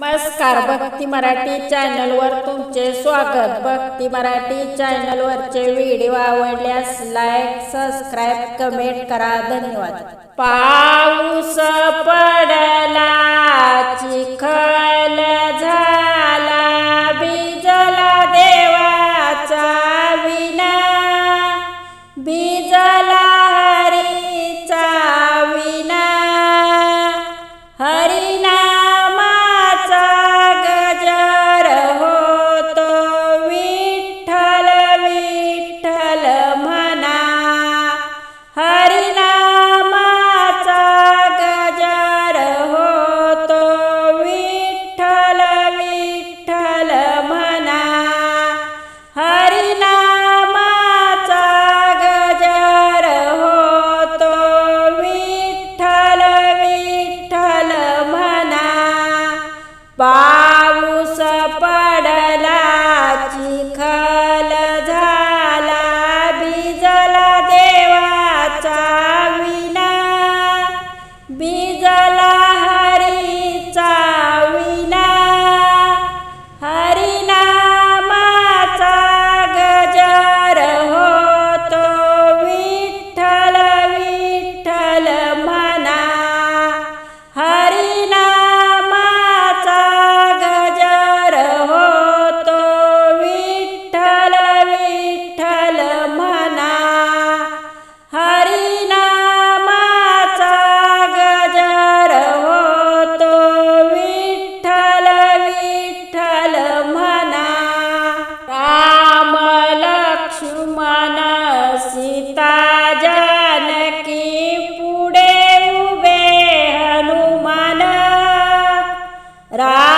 नमस्कार भक्ती मराठी चॅनलवर तुमचे स्वागत. भक्ती मराठी चॅनलवरचे व्हिडिओ आवडल्यास लाईक सबस्क्राईब कमेंट करा. धन्यवाद. पाऊस Bye. Ra.